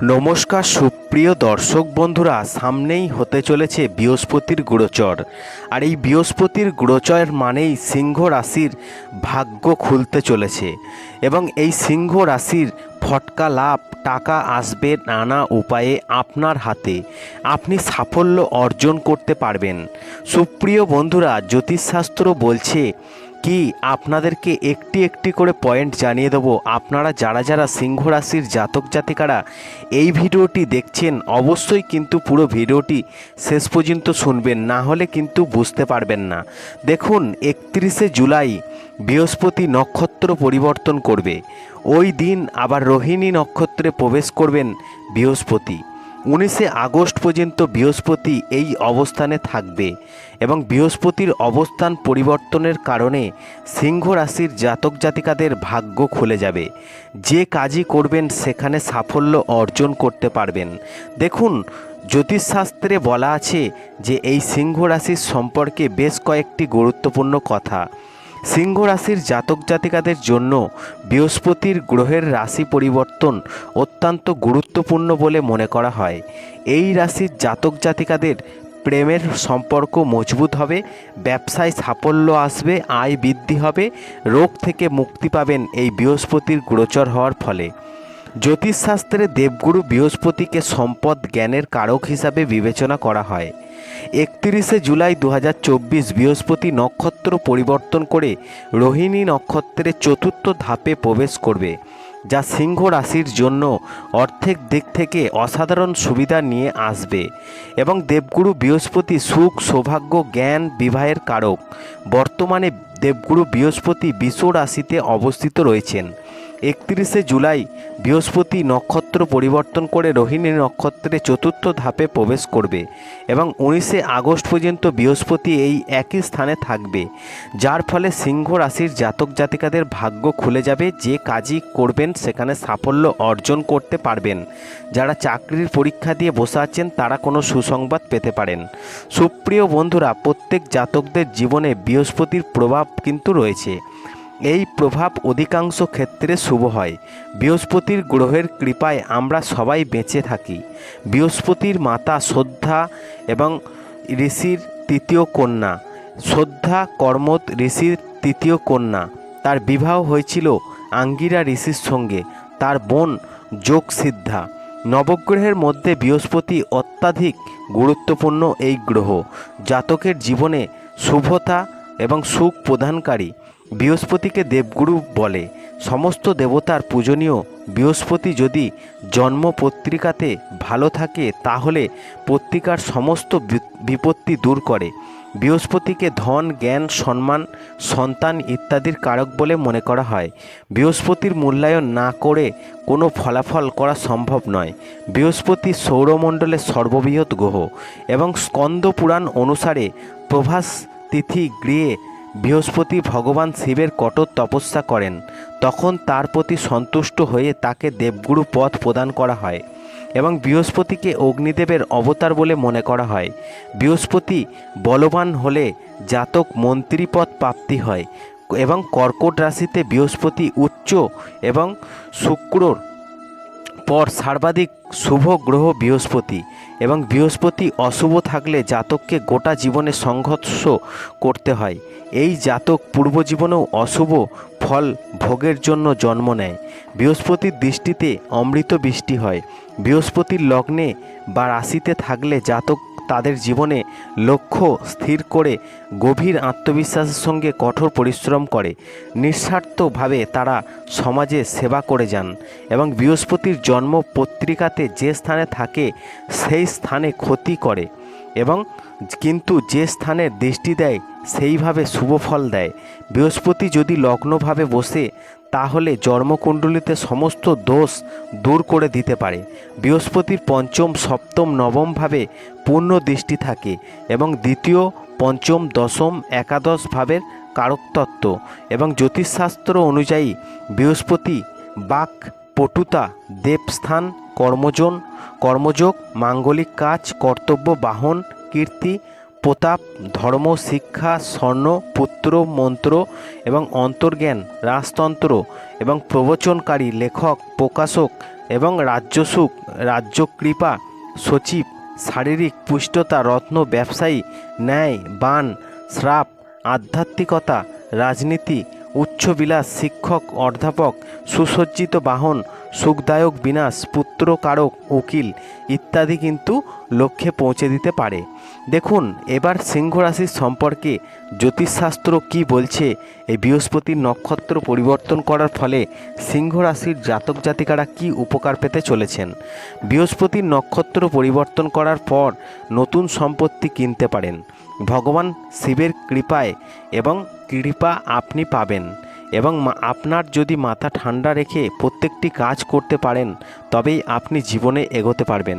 নমস্কার সুপ্রিয় দর্শক বন্ধুরা, সামনেই হতে চলেছে বৃহস্পতির গোচর আর এই বৃহস্পতির গোচর মানেই সিংহ রাশির ভাগ্য খুলতে চলেছে। এবং এই সিংহ রাশির ফটকা লাভ, টাকা আসবে নানা উপায়ে আপনার হাতে। আপনি সাফল্য অর্জন করতে পারবেন। সুপ্রিয় বন্ধুরা, জ্যোতিষশাস্ত্র বলছে কি আপনাদেরকে একটি একটি করে পয়েন্ট জানিয়ে দেবো? আপনারা যারা যারা সিংহ রাশির জাতক জাতিকারা এই ভিডিওটি দেখছেন, অবশ্যই কিন্তু পুরো ভিডিওটি শেষ পর্যন্ত শুনবেন, না হলে কিন্তু বুঝতে পারবেন না। দেখুন, একত্রিশে জুলাই বৃহস্পতি নক্ষত্র পরিবর্তন করবে। ওই দিন আবার রোহিণী নক্ষত্রে প্রবেশ করবেন বৃহস্পতি। উনিশে আগস্ট পর্যন্ত বৃহস্পতি এই অবস্থানে থাকবে এবং বৃহস্পতির অবস্থান পরিবর্তনের কারণে সিংহ রাশির জাতক জাতিকাদের ভাগ্য খুলে যাবে। যে কাজই করবেন সেখানে সাফল্য অর্জন করতে পারবেন। দেখুন, জ্যোতিষশাস্ত্রে বলা আছে যে এই সিংহ রাশির সম্পর্কে বেশ কয়েকটি গুরুত্বপূর্ণ কথা। সিংহ রাশির জাতক জাতিকাদের জন্য বৃহস্পতির গ্রহের রাশি পরিবর্তন অত্যন্ত গুরুত্বপূর্ণ বলে মনে করা হয়। এই রাশির জাতক জাতিকাদের প্রেমের সম্পর্ক মজবুত হবে, ব্যবসায় সাফল্য আসবে, আয় বৃদ্ধি হবে, রোগ থেকে মুক্তি পাবেন এই বৃহস্পতির গোচর হওয়ার ফলে। জ্যোতিষশাস্ত্রে দেবগুরু বৃহস্পতিকে সম্পদ জ্ঞানের কারক হিসাবে বিবেচনা করা হয়। একত্রিশে জুলাই দু হাজার চব্বিশ বৃহস্পতি নক্ষত্র পরিবর্তন করে রোহিণী নক্ষত্রের চতুর্থ ধাপে প্রবেশ করবে, যা সিংহ রাশির জন্য অর্থের দিক থেকে অসাধারণ সুবিধা নিয়ে আসবে এবং দেবগুরু বৃহস্পতি সুখ, সৌভাগ্য, জ্ঞান, বিবাহের কারক। বর্তমানে দেবগুরু বৃহস্পতি বিশ্ব রাশিতে অবস্থিত রয়েছেন। একত্রিশে জুলাই বৃহস্পতি নক্ষত্র পরিবর্তন করে রোহিণী নক্ষত্রে চতুর্থ ধাপে প্রবেশ করবে এবং উনিশে আগস্ট পর্যন্ত বৃহস্পতি এই একই স্থানে থাকবে, যার ফলে সিংহ রাশির জাতক জাতিকাদের ভাগ্য খুলে যাবে, যে কাজই করবেন সেখানে সাফল্য অর্জন করতে পারবেন। যারা চাকরির পরীক্ষা দিয়ে বসে আছেন, তারা কোনো সুসংবাদ পেতে পারেন। সুপ্রিয় বন্ধুরা, প্রত্যেক জাতকদের জীবনে বৃহস্পতির প্রভাব কিন্তু রয়েছে। এই প্রভাব অধিকাংশ ক্ষেত্রে শুভ হয়। বৃহস্পতির গ্রহের কৃপায় আমরা সবাই বেঁচে থাকি। বৃহস্পতির মাতা শ্রদ্ধা এবং ঋষির তৃতীয় কন্যা। শ্রদ্ধা কর্মত ঋষির তৃতীয় কন্যা। তার বিবাহ হয়েছিল আঙ্গিরা ঋষির সঙ্গে। তার বোন যোগসিদ্ধা। নবগ্রহের মধ্যে বৃহস্পতি অত্যাধিক গুরুত্বপূর্ণ এই গ্রহ। জাতকের জীবনে শুভতা এবং সুখ প্রদানকারী। বৃহস্পতিকে দেবগুরু বলে। সমস্ত দেবতার পূজনীয় বৃহস্পতি যদি জন্ম পত্রিকাতে ভালো থাকে, তাহলে পত্রিকার সমস্ত বিপত্তি দূর করে। বৃহস্পতিকে ধন, জ্ঞান, সম্মান, সন্তান ইত্যাদির কারক বলে মনে করা হয়। বৃহস্পতির মূল্যায়ন না করে কোনো ফলাফল করা সম্ভব নয়। বৃহস্পতি সৌরমণ্ডলের সর্ববৃহৎ গ্রহ এবং স্কন্দ পুরাণ অনুসারে প্রভাস তিথি গৃহে বৃহস্পতি ভগবান শিবের কঠোর তপস্যা করেন। তখন তার প্রতি সন্তুষ্ট হয়ে তাকে দেবগুরু পদ প্রদান করা হয় এবং বৃহস্পতিকে অগ্নিদেবের অবতার বলে মনে করা হয়। বৃহস্পতি বলবান হলে জাতক মন্ত্রীপদ প্রাপ্তি হয় এবং কর্কট রাশিতে বৃহস্পতি উচ্চ এবং শুক্রর পর সর্বাধিক শুভ গ্রহ বৃহস্পতি এবং বৃহস্পতি অশুভ থাকলে জাতককে গোটা জীবনে সংঘর্ষ করতে হয়। এই জাতক পূর্বজীবনেও অশুভ ফল ভোগের জন্য জন্ম নেয়। বৃহস্পতির দৃষ্টিতে অমৃত বৃষ্টি হয়। বৃহস্পতির লগ্নে বা রাশিতে থাকলে জাতক তাদের জীবনে লক্ষ্য স্থির করে গভীর আত্মবিশ্বাসের সঙ্গে কঠোর পরিশ্রম করে। নিঃস্বার্থভাবে তারা সমাজে সেবা করে যান এবং বৃহস্পতির জন্ম পত্রিকাতে যে স্থানে থাকে, সেই স্থানে ক্ষতি করে এবং কিন্তু যে স্থানে দৃষ্টি দেয়, সেইভাবে শুভ ফল দেয়। বৃহস্পতি যদি লগ্নভাবে বসে তাহলে জন্মকুণ্ডলিতে সমস্ত দোষ দূর করে দিতে পারে। বৃহস্পতির পঞ্চম, সপ্তম নবমভাবে পূর্ণ দৃষ্টি থাকে এবং দ্বিতীয়, পঞ্চম, দশম, একাদশ ভাবের কারকতত্ত্ব এবং জ্যোতিষশাস্ত্র অনুযায়ী বৃহস্পতি, বাক, পটুতা, দেবস্থান, কর্মজন, কর্মযোগ, মাঙ্গলিক কাজ, কর্তব্য, বাহন, কীর্তি প্রতাপ, ধর্ম, শিক্ষা, স্বর্ণ, পুত্র, মন্ত্র এবং অন্তর্জ্ঞান, রাজতন্ত্র এবং প্রবচনকারী, লেখক, প্রকাশক এবং রাজ্য সুখ রাজ্য কৃপা সচিব, শারীরিক পুষ্টতা, রত্ন, ব্যবসায়ী, ন্যায়, বান, শ্রাপ, আধ্যাত্মিকতা, রাজনীতি, উচ্চবিলাস, শিক্ষক, অধ্যাপক, সুসজ্জিত বাহন, সুখদায়ক বিনাশ, পুত্রকারক, উকিল ইত্যাদি কিন্তু লক্ষ্যে পৌঁছে দিতে পারে। দেখুন, এবার সিংহ রাশির সম্পর্কে জ্যোতিষশাস্ত্র কি বলছে? এই বৃহস্পতির নক্ষত্র পরিবর্তন করার ফলে সিংহ রাশির জাতক জাতিকারা কি উপকার পেতে চলেছেন? বৃহস্পতির নক্ষত্র পরিবর্তন করার পর নতুন সম্পত্তি কিনতে পারেন। ভগবান শিবের কৃপায় এবং কৃপা আপনি পাবেন। এবং আপনার যদি মাথা ঠান্ডা রেখে প্রত্যেকটি কাজ করতে পারেন, তবেই আপনি জীবনে এগোতে পারবেন।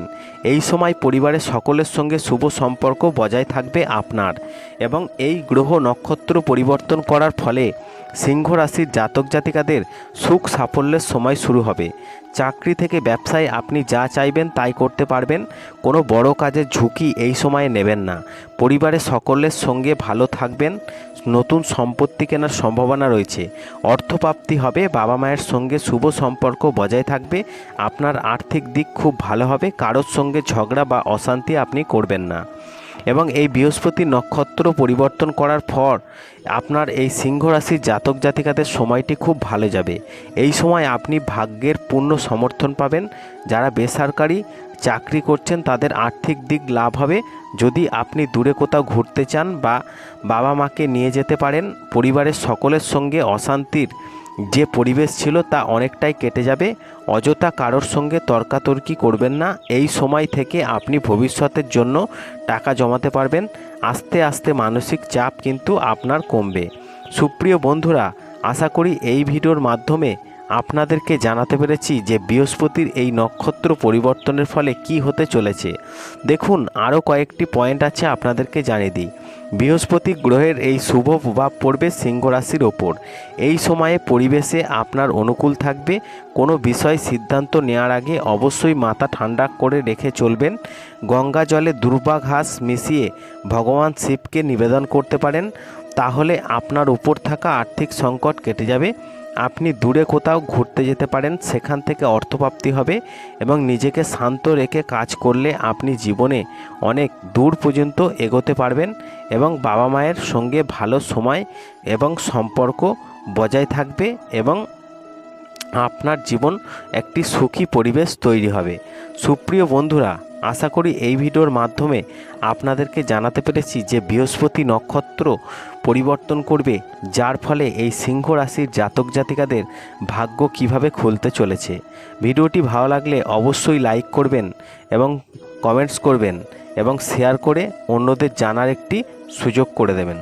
এই সময় পরিবারের সকলের সঙ্গে শুভ সম্পর্ক বজায় থাকবে আপনার এবং এই গ্রহ নক্ষত্র পরিবর্তন করার ফলে সিংহ রাশির জাতক জাতিকাদের সুখ সাফল্যের সময় শুরু হবে। চাকরি থেকে ব্যবসায় আপনি যা চাইবেন তাই করতে পারবেন, কোনো বড় কাজের ঝুঁকি এই সময়ে নেবেন না। পরিবারের সকলের সঙ্গে ভালো থাকবেন নতুন সম্পত্তি কেনার সম্ভাবনা রয়েছে। অর্থপ্রাপ্তি হবে বাবা মায়ের সঙ্গে শুভ সম্পর্ক বজায় থাকবে। আপনার আর্থিক দিক খুব ভালো হবে, কারোর সঙ্গে ঝগড়া বা অশান্তি আপনি করবেন না। এবং এই বৃহস্পতি নক্ষত্র পরিবর্তন করার পর আপনার এই সিংহ রাশির জাতক জাতিকাদের সময়টি খুব ভালো যাবে। এই সময় আপনি ভাগ্যের পূর্ণ সমর্থন পাবেন। যারা বেসরকারি চাকরি করছেন, তাদের আর্থিক দিক লাভ হবে। যদি আপনি দূরে কোথাও ঘুরতে চান বা বাবা মাকে নিয়ে যেতে পারেন, পরিবারের সকলের সঙ্গে অশান্তির যে পরিবেশ ছিল তা অনেকটাই কেটে যাবে। অযথা কারোর সঙ্গে তর্কাতর্কি করবেন না। এই সময় থেকে আপনি ভবিষ্যতের জন্য টাকা জমাতে পারবেন। আস্তে আস্তে মানসিক চাপ কিন্তু আপনার কমবে। সুপ্রিয় বন্ধুরা, আশা করি এই ভিডিওর মাধ্যমে আপনাদেরকে জানাতে পেরেছি যে বৃহস্পতির এই নক্ষত্র পরিবর্তনের ফলে কি হতে চলেছে। দেখুন, আরও কয়েকটি পয়েন্ট আছে আপনাদেরকে জানিয়ে দিই। বৃহস্পতি গ্রহের এই শুভ প্রভাব পড়বে সিংহ রাশির ওপর। এই সময়ে পরিবেশে আপনার অনুকূল থাকবে। কোনো বিষয় সিদ্ধান্ত নেওয়ার আগে অবশ্যই মাথা ঠান্ডা করে রেখে চলবেন। গঙ্গা জলে দুর্বা ঘাস মিশিয়ে ভগবান শিবকে নিবেদন করতে পারেন। তাহলে আপনার উপর থাকা আর্থিক সংকট কেটে যাবে। আপনি দূরে কোথাও ঘুরতে যেতে পারেন, সেখান থেকে অর্থপ্রাপ্তি হবে এবং নিজেকে শান্ত রেখে কাজ করলে আপনি জীবনে অনেক দূর পর্যন্ত এগোতে পারবেন এবং বাবা মায়ের সঙ্গে ভালো সময় এবং সম্পর্ক বজায় থাকবে এবং আপনার জীবন একটি সুখী পরিবেশ তৈরি হবে। সুপ্রিয় বন্ধুরা আশা করি এই ভিডিওর মাধ্যমে আপনাদেরকে জানাতে পেরেছি যে বৃহস্পতি নক্ষত্র পরিবর্তন করবে, যার ফলে এই সিংহ রাশির জাতক জাতিকাদের ভাগ্য কীভাবে খুলতে চলেছে। ভিডিওটি ভালো লাগলে অবশ্যই লাইক করবেন এবং কমেন্টস করবেন এবং শেয়ার করে অন্যদের জানার একটি সুযোগ করে দেবেন।